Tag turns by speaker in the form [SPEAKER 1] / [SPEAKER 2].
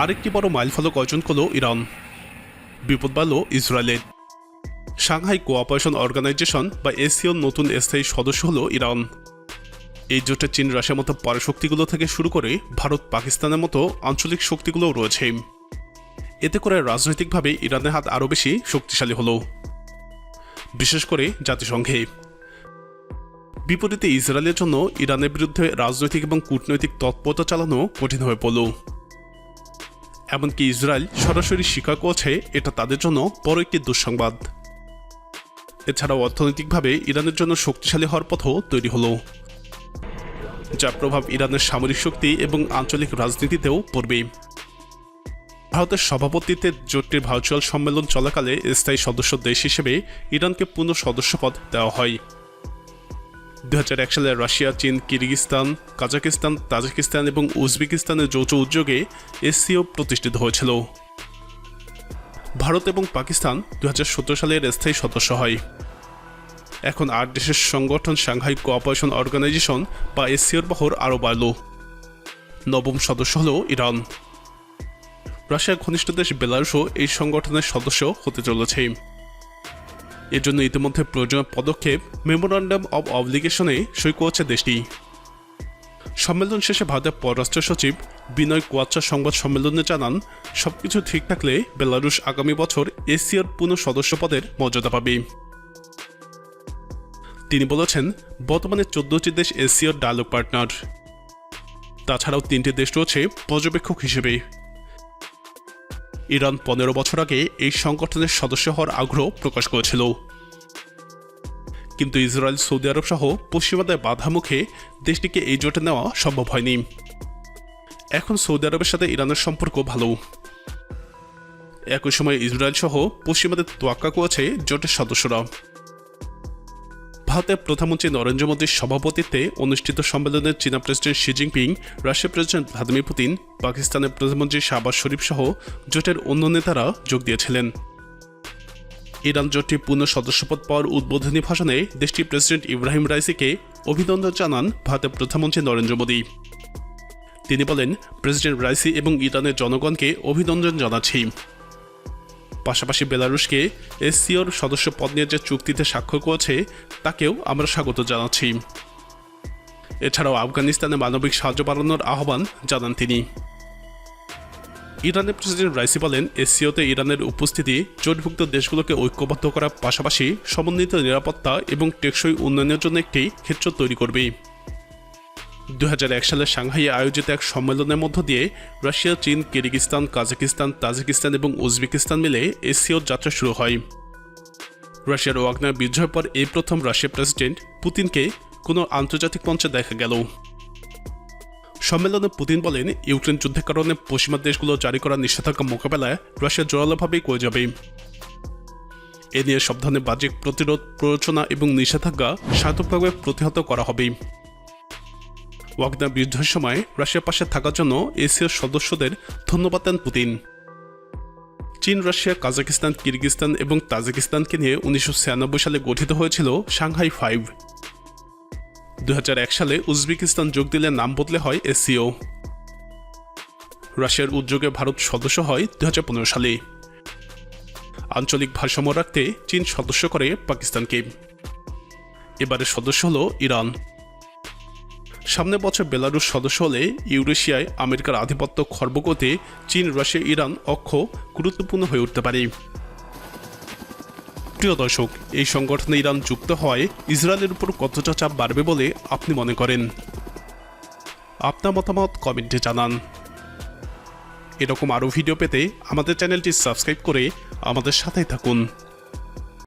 [SPEAKER 1] আরেকটি বড় মাইলফলক অর্জন করল ইরান। বিপদ বাড়ল ইসরায়েলের সাংহাই কোঅপারেশন অর্গানাইজেশন বা এসিওর নতুন স্থায়ী সদস্য হল ইরান। এই জোটে চীন, রাশিয়ার মতো পরাশক্তিগুলো থেকে শুরু করে ভারত, পাকিস্তানের মতো আঞ্চলিক শক্তিগুলোও রয়েছে। এতে করে রাজনৈতিকভাবে ইরানের হাত আরও বেশি শক্তিশালী হলো। বিশেষ করে জাতিসংঘে। বিপরীতে ইসরায়েলের জন্য ইরানের বিরুদ্ধে রাজনৈতিক এবং কূটনৈতিক তৎপরতা চালানো কঠিন হয়ে পড়ল। এমনকি ইসরায়েল সরাসরি স্বীকার করছে, এটা তাদের জন্য বড় একটি দুঃসংবাদ। এছাড়াও অর্থনৈতিকভাবে ইরানের জন্য শক্তিশালী হওয়ার পথও তৈরি হলো যার প্রভাব ইরানের সামরিক শক্তি এবং আঞ্চলিক রাজনীতিতেও পড়বে। ভারতের সভাপতিত্বে জোটটির ভার্চুয়াল সম্মেলন চলাকালে স্থায়ী সদস্য দেশ হিসেবে ইরানকে পুনঃ সদস্যপদ দেওয়া হয়। দু হাজার এক সালে রাশিয়া, চীন কিরগিস্তান কাজাকিস্তান তাজিকিস্তান এবং উজবেকিস্তানের যৌথ উদ্যোগে এসসিও প্রতিষ্ঠিত হয়েছিল। ভারত এবং পাকিস্তান দু সালের স্থায়ী সদস্য হয়। এখন আট দেশের সংগঠন সাংহাই কোঅপারেশন অর্গানাইজেশন বা এসসিওর বহর আরও বাড়ল। নবম সদস্য হল ইরান। রাশিয়ার ঘনিষ্ঠ দেশ বেলারুসও এই সংগঠনের সদস্য হতে চলেছে। এর জন্য ইতিমধ্যে প্রয়োজনীয় পদক্ষেপ মেমোরান্ডাম অব অবলিগেশনে সই করেছে দেশটি। সম্মেলন শেষে ভারতের পররাষ্ট্র সচিব বিনয় কোয়াচ্চা সংবাদ সম্মেলনে জানান, সবকিছু ঠিক থাকলে বেলারুশ আগামী বছর এশিয়ার পুনঃ সদস্য পদের মর্যাদা পাবে। তিনি বলেছেন, বর্তমানে চোদ্দটি দেশ এশিয়ার ডায়ালগ পার্টনার। তাছাড়াও তিনটি দেশ রয়েছে পর্যবেক্ষক হিসেবে। ইরান পনেরো বছর আগে এই সংগঠনের সদস্য হওয়ার আগ্রহ প্রকাশ করেছিল। কিন্তু ইসরায়েল, সৌদি আরব সহ পশ্চিমাদের বাধা মুখে দেশটিকে এই জোটে নেওয়া সম্ভব হয়নি। এখন সৌদি আরবের সাথে ইরানের সম্পর্ক ভালো। একই সময় ইসরায়েল সহ পশ্চিমাদের তোয়াক্কা করেছে জোটের সদস্যরা। ভারতের প্রধানমন্ত্রী নরেন্দ্র মোদীর সভাপতিত্বে অনুষ্ঠিত সম্মেলনে চীনা প্রেসিডেন্ট শি জিনপিং, রাশিয়ার প্রেসিডেন্ট ভ্লাদিমির পুতিন, পাকিস্তানের প্রধানমন্ত্রী শাহবাজ শরীফ সহ জোটের অন্য নেতারা যোগ দিয়েছিলেন। ইরান জোটটি পূর্ণ সদস্যপদ পাওয়ার উদ্বোধনী ভাষণে দেশটির প্রেসিডেন্ট ইব্রাহিম রাইসিকে অভিনন্দন জানান ভারতের প্রধানমন্ত্রী নরেন্দ্র মোদী। তিনি বলেন, প্রেসিডেন্ট রাইসি এবং ইরানের জনগণকে অভিনন্দন জানাচ্ছি। পাশাপাশি বেলারুশকে এসসিওর সদস্য পদ নিয়ে যে চুক্তিতে স্বাক্ষর করেছে, তাকেও আমরা স্বাগত জানাচ্ছি। এছাড়াও আফগানিস্তানে মানবিক সাহায্য বাড়ানোর আহ্বান জানান তিনি। ইরানের প্রেসিডেন্ট রাইসি বলেন, এসসিওতে ইরানের উপস্থিতি জোটভুক্ত দেশগুলোকে ঐক্যবদ্ধ করার পাশাপাশি সমন্বিত নিরাপত্তা এবং টেকসই উন্নয়নের জন্য একটি ক্ষেত্র তৈরি করবে। দু হাজার এক সালে সাংহাইয়ে আয়োজিত এক সম্মেলনের মধ্য দিয়ে রাশিয়া, চীন কিরগিস্তান কাজাকিস্তান, তাজিকিস্তান এবং উজবেকিস্তান মিলে এসিওর যাত্রা শুরু হয়। রাশিয়ার ওয়াগনার বিজয়ের পর এই প্রথম রাশিয়ার প্রেসিডেন্ট পুতিনকে কোনো আন্তর্জাতিক মঞ্চে দেখা গেল। সম্মেলনে পুতিন বলেন, ইউক্রেন যুদ্ধের কারণে পশ্চিমা দেশগুলো জারি করা নিষেধাজ্ঞা মোকাবেলায় রাশিয়া জোরালোভাবেই করে যাবে। এ নিয়ে সব ধরনের বাহ্যিক প্রতিরোধ, প্ররোচনা এবং নিষেধাজ্ঞা সার্থকভাবে প্রতিহত করা হবে। ওয়াগনার যুদ্ধের সময় রাশিয়ার পাশে থাকার জন্য এশিয়ার সদস্যদের ধন্যবাদ দেন পুতিন। চীন, রাশিয়া, কাজাকিস্তান কিরগিস্তান এবং তাজিকিস্তানকে নিয়ে উনিশশো ছিয়ানব্বই সালে গঠিত হয়েছিল সাংহাই ফাইভ। দু সালে উজবেকিস্তান যোগ দিলে নাম বদলে হয় এসিও। রাশিয়ার উদ্যোগে ভারত সদস্য হয় দু হাজার পনেরো সালে। আঞ্চলিক ভারসাম্য রাখতে চীন সদস্য করে পাকিস্তানকে। এবারে সদস্য হল ইরান। সামনে বছর বেলারুশ সদস্য হলে ইউরেশিয়ায় আমেরিকার আধিপত্য খর্ব করতে চীন, রাশিয়া, ইরান অক্ষ গুরুত্বপূর্ণ হয়ে উঠতে পারে। প্রিয় দর্শক, এই সংগঠনে ইরান যুক্ত হওয়ায় ইসরায়েলের উপর কতটা চাপ বাড়বে বলে আপনি মনে করেন? আপনার মতামত কমেন্টে জানান। এরকম আরও ভিডিও পেতে আমাদের চ্যানেলটি সাবস্ক্রাইব করে আমাদের সাথেই থাকুন।